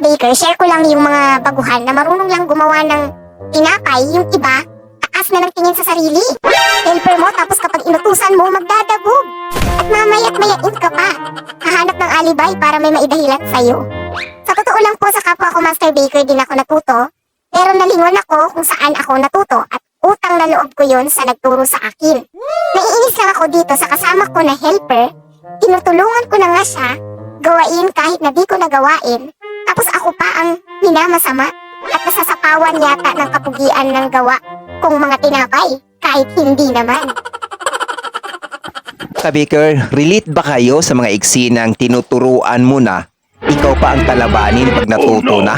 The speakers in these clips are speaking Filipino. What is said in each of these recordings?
ka-baker, share ko lang yung mga baguhan na marunong lang gumawa ng tinapay, yung iba, taas na ng sa sarili. Helper mo, tapos kapag inutusan mo, magdadabog. At mamaya't mayain ka pa. Hahanap ng alibay para may maidahilan sa'yo. Sa totoo lang po, sa kapwa ko Master Baker din ako natuto, pero nalingon ako kung saan ako natuto at utang na loob ko yon sa nagturo sa akin. Naiinis lang ako dito sa kasama ko na helper, tinutulungan ko na nga siya, gawain kahit na di ko nagawain, tapos ako pa ang minamasama at nasasapawan yata ng kapugian ng gawa kong mga tinapay, kahit hindi naman. Kabiker, relate ba kayo sa mga eksinang tinuturuan mo na ikaw pa ang kalabanin pag natuto na?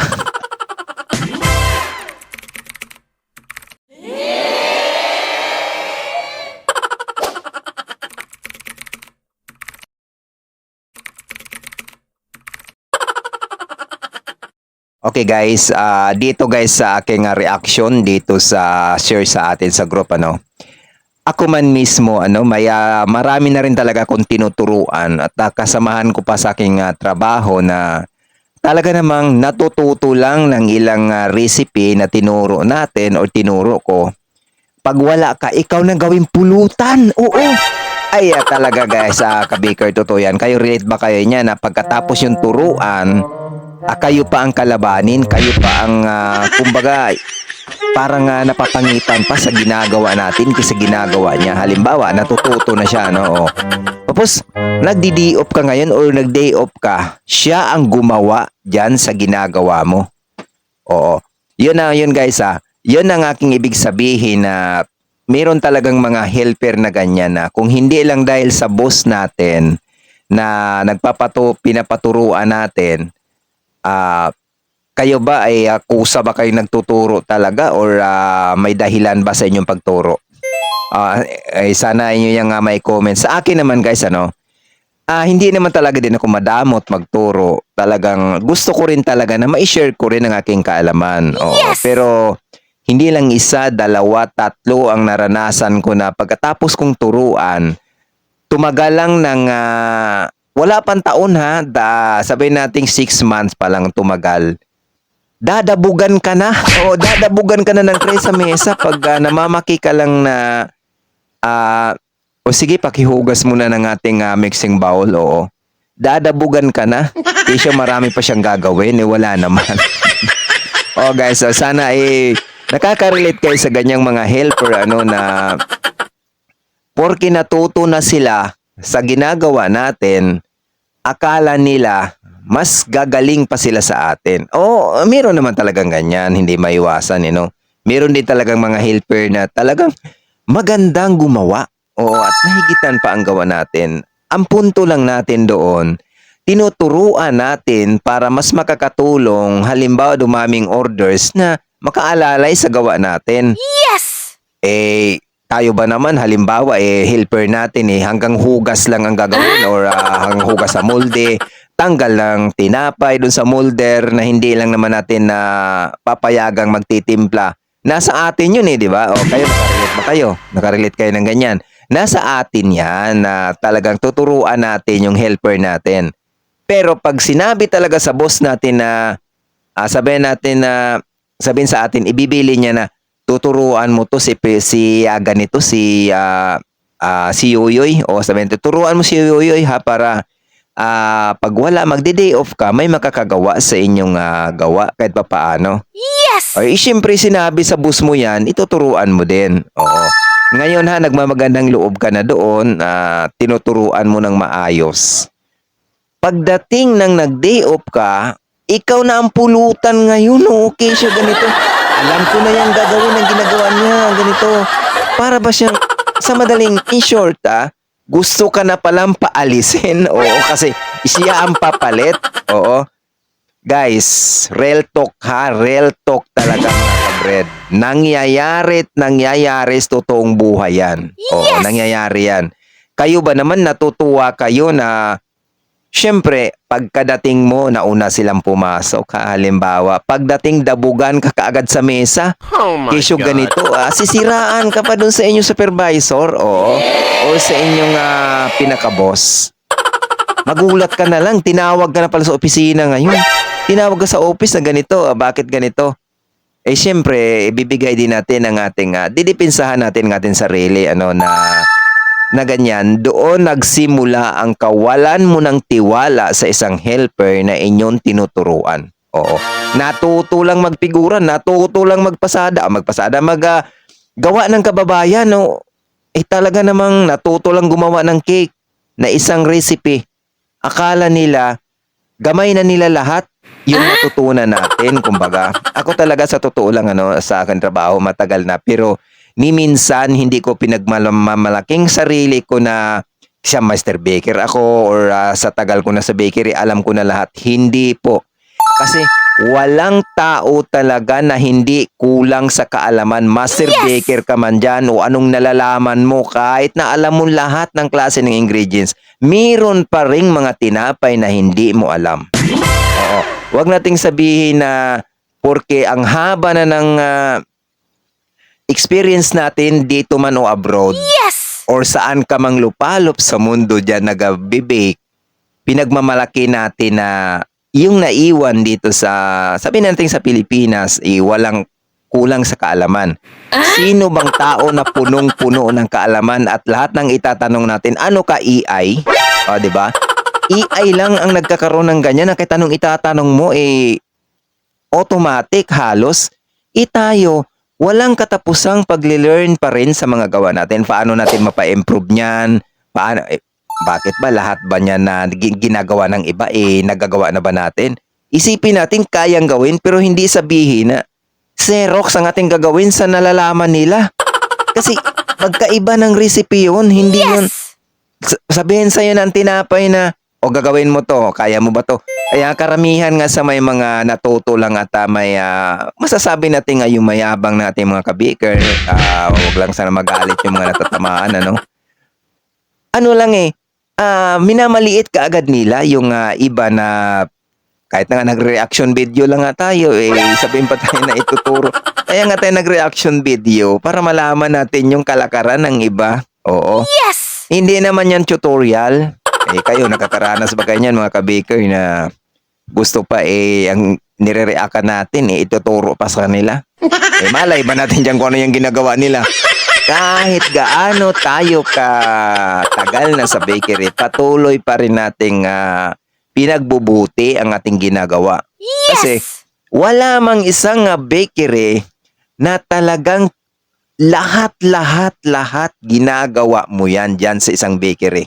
Okay guys, ah, dito guys sa aking ah, reaction dito sa share sa atin sa group ano. Ako man mismo ano, may ah, marami na rin talaga akong tinuturuan at ah, kasamahan ko pa sa aking ah, trabaho na talaga namang natututo lang ng ilang ah, recipe na tinuro natin o tinuro ko. Pag wala ka, ikaw na gawing pulutan. Oo. Ay, ah, talaga guys, ah, kabiker, totoo yan. Kayo relate ba kayo niya na pagkatapos yung turuan, ah, kayo pa ang kalabanin, kayo pa ang, ah, kumbaga, parang ah, napapangitan pa sa ginagawa natin kasi ginagawa niya. Halimbawa, natututo na siya, no? O. Tapos, nagdi-day off ka ngayon or nag-day off ka, siya ang gumawa dyan sa ginagawa mo. Oo. Yun na, yun guys ah. Yun ang aking ibig sabihin na meron talagang mga helper na ganyan na kung hindi lang dahil sa boss natin na nagpapato pinapaturuan natin ah kayo ba ay ah, kusa ba kayo nagtuturo talaga or ah, may dahilan ba sa inyong pagturo? Ah, ay sana inyo yung ah, may comment. Sa akin naman guys ano, ah hindi naman talaga din ako madamot magturo. Talagang gusto ko rin talaga na ma-share ko rin ang aking kaalaman. Oo, Pero hindi lang isa, dalawa, tatlo ang naranasan ko na pagkatapos kong turuan, tumagal lang ng ah, wala pang taon ha, da, sabihin nating six months pa lang tumagal. Dadabugan ka na. O, dadabugan ka na ng tray sa mesa pag ah, namamaki ka lang na ah, o sige, pakihugas muna ng ating ah, mixing bowl. Oo. Dadabugan ka na. Di siya marami pa siyang gagawin. Eh, wala naman. oh guys, so sana eh, nakaka-relate kayo sa ganyang mga helper ano na porke natuto na sila sa ginagawa natin, akala nila mas gagaling pa sila sa atin. Oo, meron naman talagang ganyan, hindi maiwasan, you know. Meron din talagang mga helper na talagang magandang gumawa. Oo, at nahigitan pa ang gawa natin. Ang punto lang natin doon, tinuturuan natin para mas makakatulong halimbawa dumaming orders na makaalalay sa gawa natin. Yes! Eh, tayo ba naman halimbawa eh helper natin eh hanggang hugas lang ang gagawin or ah, hanggang hugas sa molde, tanggal lang tinapay dun sa molder na hindi lang naman natin na papayagang magtitimpla. Nasa atin yun eh, di ba? O kayo, nakarelate ba kayo? Nakarelate kayo ng ganyan. Nasa atin yan na talagang tuturuan natin yung helper natin. Pero pag sinabi talaga sa boss natin na ah, sabihin natin na sabihin sa atin ibibili niya na tuturuan mo to si si ah, ganito si ah, ah, si Yoyoy o sabihin tuturuan mo si Yoyoy ha para ah, pag wala magde-day off ka may makakagawa sa inyong ah, gawa kahit pa paano. Yes! Ay, siyempre sinabi sa boss mo yan, ituturuan mo din. Oo. Ngayon ha, nagmamagandang loob ka na doon, ah, tinuturuan mo ng maayos. Pagdating ng nag-day off ka, ikaw na ang pulutan ngayon. oh. Okay siya ganito. Alam ko na yung gagawin ang ginagawa niya. Ganito. Para ba siyang, sa madaling, in short ah, gusto ka na palang paalisin. Oo, kasi siya ang papalit. Oo. Guys, real talk ha, real talk talaga mga kabred. Nangyayari at nangyayari sa totoong buhay yan. Oo, nangyayari yan. Kayo ba naman natutuwa kayo na Siyempre, pagkadating mo, nauna silang pumasok. Ha? Halimbawa, pagdating dabugan ka kaagad sa mesa, Oh God. ganito, ah, sisiraan ka pa dun sa inyong supervisor, oo, o sa inyong ah, pinaka-boss. Magulat ka na lang, tinawag ka na pala sa opisina ngayon. tinawag ka sa office na ganito, ah, bakit ganito? Eh siyempre, ibibigay din natin ang ating uh, didipinsahan natin ang ating sarili ano na na ganyan, doon nagsimula ang kawalan mo ng tiwala sa isang helper na inyong tinuturuan. Oo. Natuto lang magpiguran, natuto lang magpasada, magpasada, mag ah, gawa ng kababayan, no? Eh talaga namang natuto lang gumawa ng cake na isang recipe. Akala nila, gamay na nila lahat yung natutunan natin, kumbaga. Ako talaga sa totoo lang, ano, sa akin trabaho, matagal na. Pero, ni minsan, hindi ko pinagmamalaking sarili ko na siya master baker ako or ah, sa tagal ko na sa bakery, alam ko na lahat. Hindi po. Kasi walang tao talaga na hindi kulang sa kaalaman. Master baker ka man dyan o anong nalalaman mo kahit na alam mo lahat ng klase ng ingredients, meron pa ring mga tinapay na hindi mo alam. Oo. Huwag nating sabihin na porque ang haba na ng ah, experience natin dito man o abroad Yes! or saan ka mang lupalop sa mundo dyan nagabibake, pinagmamalaki natin na yung naiwan dito sa, sabi natin sa Pilipinas, eh, walang kulang sa kaalaman. Sino bang tao na punong-puno ng kaalaman at lahat ng itatanong natin, ano ka EI? O, di ba? EI lang ang nagkakaroon ng ganyan na kahit anong itatanong mo, eh, automatic halos. E tayo, walang katapusang pagli-learn pa rin sa mga gawa natin. Paano natin mapa-improve niyan? Paano, eh, bakit ba lahat ba niyan na gi- ginagawa ng iba eh nagagawa na ba natin? Isipin natin kayang gawin pero hindi sabihin na Xerox ang ating gagawin sa nalalaman nila. Kasi magkaiba ng recipe yun, hindi yun Yes! s- sabihin sa'yo ng tinapay na, o gagawin mo to, kaya mo ba to? Kaya karamihan nga sa may mga natuto lang at ah, may ah, masasabi natin nga yung mayabang natin mga kabiker, uh, huwag lang sana magalit yung mga natatamaan, ano? Ano lang eh, ah, minamaliit ka agad nila yung ah, iba na kahit na nga nag-reaction video lang nga tayo, eh, sabihin pa tayo na ituturo. Kaya nga tayo nag-reaction video para malaman natin yung kalakaran ng iba. Oo. Yes! Hindi naman yan tutorial. Eh kayo, nakakaranas ba kayo niyan mga ka-baker na gusto pa eh, ang nire-reactan natin eh, ituturo pa sa kanila. Eh malay ba natin dyan kung ano yung ginagawa nila? Kahit gaano tayo ka tagal na sa bakery, patuloy pa rin nating ah, pinagbubuti ang ating ginagawa. Kasi Yes! wala mang isang ah, bakery na talagang lahat, lahat, lahat ginagawa mo yan dyan sa isang bakery.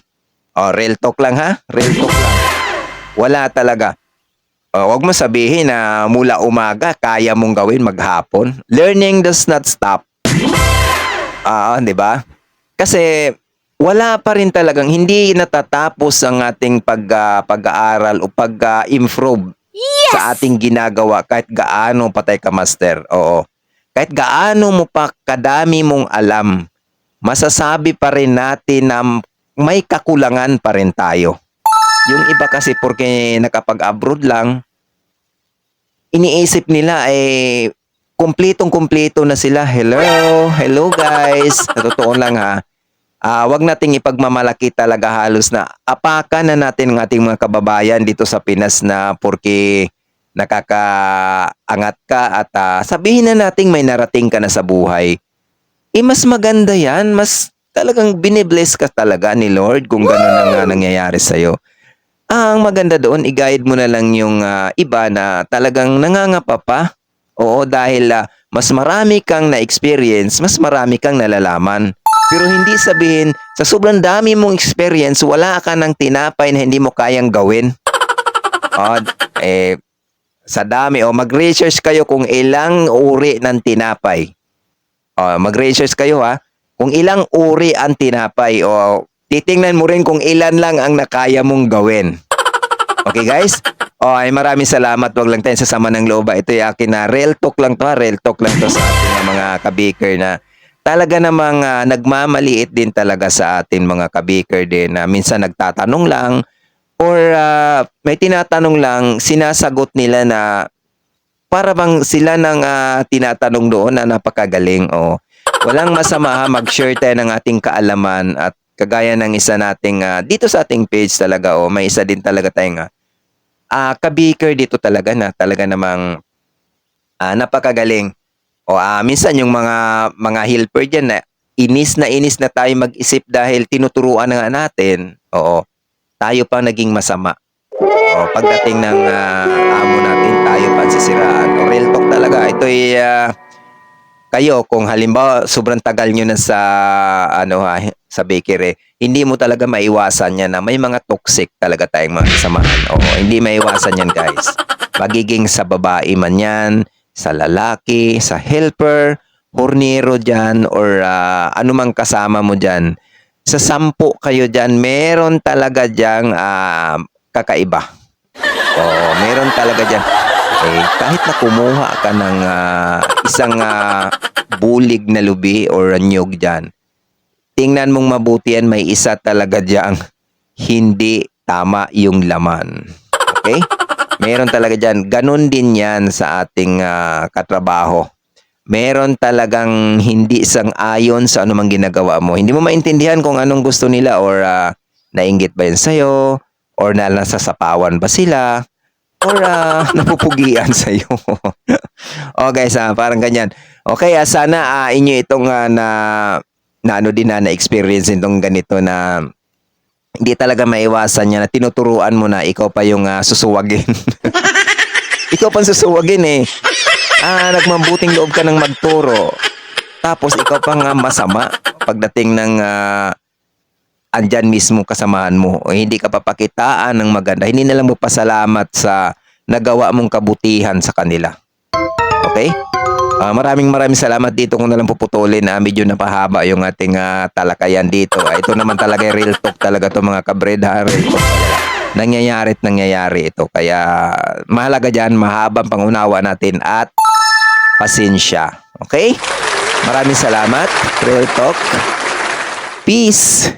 O, real talk lang ha? Real talk lang. Wala talaga. O, wag mo sabihin na mula umaga, kaya mong gawin maghapon. Learning does not stop. Ah, di ba? Kasi wala pa rin talagang hindi natatapos ang ating pag ah, pag-aaral o pag-improve sa ating ginagawa kahit gaano patay ka master. Oo. Kahit gaano mo pa kadami mong alam, masasabi pa rin natin na may kakulangan pa rin tayo. Yung iba kasi porque nakapag-abroad lang, iniisip nila eh kumpletong kumpleto na sila. Hello, hello guys. Totoo lang ha. Ah, wag nating ipagmamalaki talaga halos na apakan na natin ng ating mga kababayan dito sa Pinas na porque nakakaangat ka at ah, sabihin na nating may narating ka na sa buhay. Eh mas maganda yan, mas talagang binibless ka talaga ni Lord kung gano'n ang ah, nangyayari sa'yo. Ang maganda doon, i-guide mo na lang yung ah, iba na talagang nangangapa pa. Oo, dahil ah, mas marami kang na-experience, mas marami kang nalalaman. Pero hindi sabihin, sa sobrang dami mong experience, wala ka ng tinapay na hindi mo kayang gawin. O, eh, sa dami, o mag-research kayo kung ilang uri ng tinapay. O, mag-research kayo ha, kung ilang uri ang tinapay. O, titingnan mo rin kung ilan lang ang nakaya mong gawin. Okay guys? O ay maraming salamat. Wag lang tayo sasama ng loob. ah. Ito yung akin na real talk lang to. ha. Real talk lang to sa ating ah, mga kabaker na talaga namang ah, nagmamaliit din talaga sa atin mga kabaker din na minsan nagtatanong lang or ah, may tinatanong lang sinasagot nila na para bang sila nang ah, tinatanong doon na napakagaling o walang masama ha mag-share tayo ng ating kaalaman at kagaya ng isa nating ah, dito sa ating page talaga o may isa din talaga tayong ah, ah ka-baker dito talaga na talaga namang ah, napakagaling. O ah, minsan yung mga mga helper diyan na inis na inis na tayo mag-isip dahil tinuturuan na nga natin. Oo. Tayo pa naging masama. O pagdating ng ah, amo natin, tayo pa sisiraan. O real talk talaga. Ito ay ah, kayo kung halimbawa sobrang tagal nyo na sa ano ha, sa bakery, hindi mo talaga maiwasan yan na may mga toxic talaga tayong mga kasamahan. Oo, hindi maiwasan yan guys. Magiging sa babae man yan, sa lalaki, sa helper, hornero dyan, or ah, anumang kasama mo dyan. Sa sampu kayo dyan, meron talaga dyang ah, kakaiba. Oo, meron talaga dyan. Eh, kahit na kumuha ka ng ah, isang ah, bulig na lubi or nyog dyan, tingnan mong mabuti yan, may isa talaga dyan hindi tama yung laman. Okay? Meron talaga dyan. Ganon din yan sa ating ah, katrabaho. Meron talagang hindi sang ayon sa anumang ginagawa mo. Hindi mo maintindihan kung anong gusto nila or ah, nainggit ba yun sa'yo or na nasasapawan ba sila or ah, napupugian sa'yo. o guys, ah, parang ganyan. Okay, ah, sana ah, inyo itong ah, na na ano din na na-experience itong ganito na hindi talaga maiwasan niya na tinuturuan mo na ikaw pa yung ah, susuwagin. ikaw pa ang susuwagin eh. Ah, nagmabuting loob ka ng magturo. Tapos ikaw pa nga masama pagdating ng ah, andyan mismo kasamahan mo o hindi ka papakitaan ng maganda. Hindi na lang mo pasalamat sa nagawa mong kabutihan sa kanila. Okay? Ah, maraming maraming salamat dito kung nalang puputulin. Ah, medyo napahaba yung ating ah, talakayan dito. Ah, ito naman talaga real talk talaga to mga kabred. Nangyayari at nangyayari ito. Kaya mahalaga dyan, mahabang pangunawa natin at pasensya. Okay? Maraming salamat. Real talk. Peace.